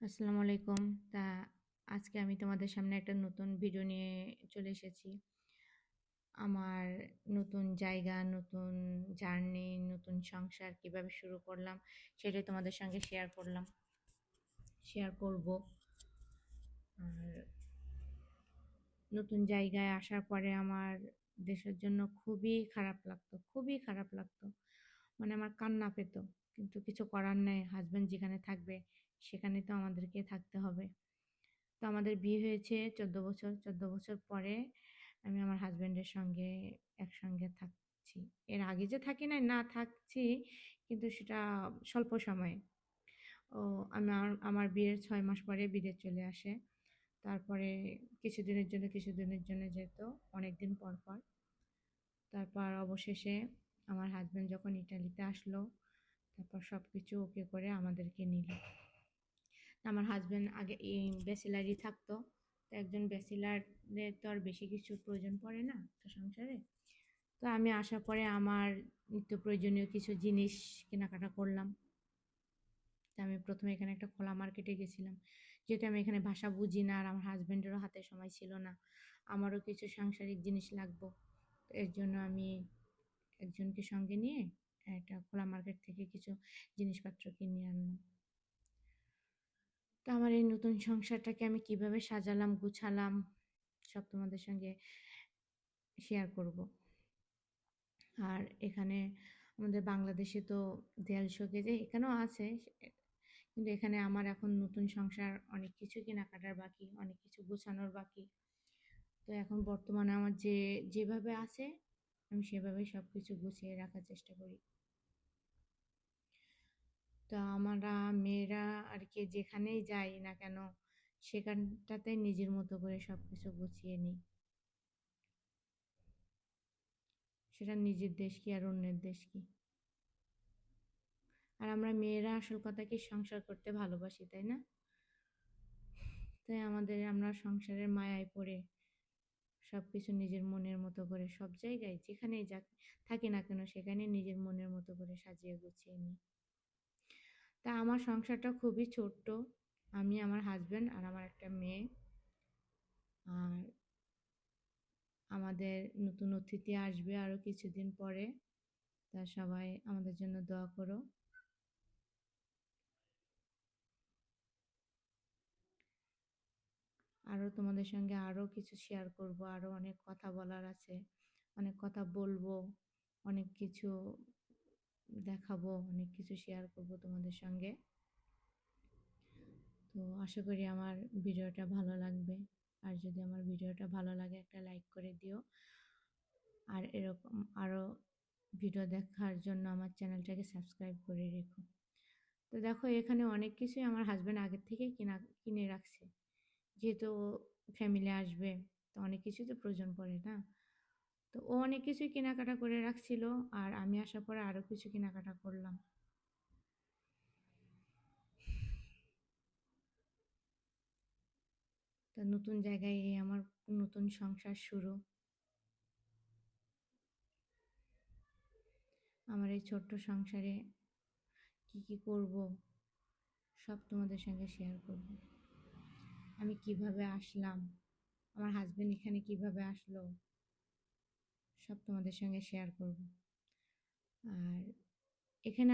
আসসালামু আলাইকুম। তা আজকে আমি তোমাদের সামনে একটা নতুন ভিডিও নিয়ে চলে এসেছি। আমার নতুন জায়গা, নতুন জার্নি নতুন সংসার কীভাবে শুরু করলাম সেটাই তোমাদের সঙ্গে শেয়ার করলাম। শেয়ার করব। আর নতুন জায়গায় আসার পরে আমার দেশের জন্য খুবই খারাপ লাগতো, খুবই খারাপ লাগতো। মানে আমার কান্না পেত। কিন্তু কিছু করার নেই। হাজব্যান্ড যেখানে থাকবে সেখানে তো আমাদেরকে থাকতে হবে। তো আমাদের বিয়ে হয়েছে চোদ্দ বছর। চোদ্দ বছর পরে আমি আমার হাজব্যান্ডের সঙ্গে একসঙ্গে থাকছি। এর আগে যে থাকি না না থাকছি, কিন্তু সেটা স্বল্প সময়ে। ও, আমার আমার বিয়ের ছয় মাস পরে বিদেশ চলে আসে। তারপরে কিছুদিনের জন্য কিছুদিনের জন্য যেত অনেক দিন পর পর। তারপর অবশেষে আমার হাজব্যান্ড যখন ইটালিতে আসলো তারপর সব কিছু ওকে করে আমাদেরকে নিল। আমার হাজব্যান্ড আগে এই ব্যাচেলারই থাকতো, তো একজন ব্যাচেলারের তো আর বেশি কিছু প্রয়োজন পড়ে না তো সংসারে। তো আমি আসার পরে আমার নিত্য প্রয়োজনীয় কিছু জিনিস কেনাকাটা করলাম। তো আমি প্রথমে এখানে একটা খোলা মার্কেটে গেছিলাম। যেহেতু আমি এখানে ভাষা বুঝি না আর আমার হাজব্যান্ডেরও হাতে সময় ছিল না, আমারও কিছু সাংসারিক জিনিস লাগবো। এর জন্য আমি একজনকে সঙ্গে নিয়ে একটা খোলা মার্কেট থেকে কিছু জিনিসপত্র কিনে আনলাম। তো আমার এই নতুন সংসারটাকে আমি কীভাবে সাজালাম, গুছালাম, সব তোমাদের সঙ্গে শেয়ার করব। আর এখানে আমাদের বাংলাদেশে তো দেয়াল শোকেজে এখানেও আছে, কিন্তু এখানে আমার এখন নতুন সংসার অনেক কিছু কেনাকাটার বাকি, অনেক কিছু গোছানোর বাকি। তো এখন বর্তমানে আমার যে, যেভাবে আছে, আমি সেভাবেই সব কিছু গুছিয়ে রাখার চেষ্টা করি। তো আমরা মেয়েরা আর কি যেখানেই যাই না কেন, সেখানটাতে নিজের মতো করে সব কিছু গুছিয়ে নিই। সেটা নিজের দেশ কি আর অন্যের দেশ কি? আর আমরা মেয়েরা আসল কথা কি সংসার করতে ভালোবাসি, তাই না? তাই আমাদের, আমরা সংসারের মায়ায় পড়ে সব কিছু নিজের মনের মতো করে সব জায়গায় যেখানেই যা থাকি না কেন সেখানে নিজের মনের মতো করে সাজিয়ে গুছিয়ে নিই। তা আমার সংসারটা খুবই ছোট্ট। আমি, আমার হাজব্যান্ড আর আমার একটা মেয়ে। আর আমাদের নতুন অতিথি আসবে আরও কিছুদিন পরে। তা সবাই আমাদের জন্য দোয়া করো। আরও তোমাদের সঙ্গে আরও কিছু শেয়ার করব আরও অনেক কথা বলার আছে। অনেক কথা বলব, অনেক কিছু দেখাবো, অনেক কিছু শেয়ার করব তোমাদের সঙ্গে। তো আশা করি আমার ভিডিওটা ভালো লাগবে। আর যদি আমার ভিডিওটা ভালো লাগে একটা লাইক করে দিও। আর এরকম আরও ভিডিও দেখার জন্য আমার চ্যানেলটাকে সাবস্ক্রাইব করে রেখো। তো দেখো, এখানে অনেক কিছুই আমার হাজব্যান্ড আগের থেকেই কিনা, কিনে রাখছে। যেহেতু ফ্যামিলি আসবে, তো অনেক কিছুই তো প্রয়োজন পড়ে না? তো ও অনেক কিছুই কেনাকাটা করে রাখছিল আর আমি আসার পরে আরও কিছু কেনাকাটা করলাম। তো নতুন জায়গায় এই আমার নতুন সংসার শুরু। আমার এই ছোট্ট সংসারে কি কি করব, সব তোমাদের সঙ্গে শেয়ার করব। আমি কীভাবে আসলাম, আমার হাজবেন্ড এখানে কীভাবে আসলো সব তোমাদের সঙ্গে শেয়ার করব। আর এখানে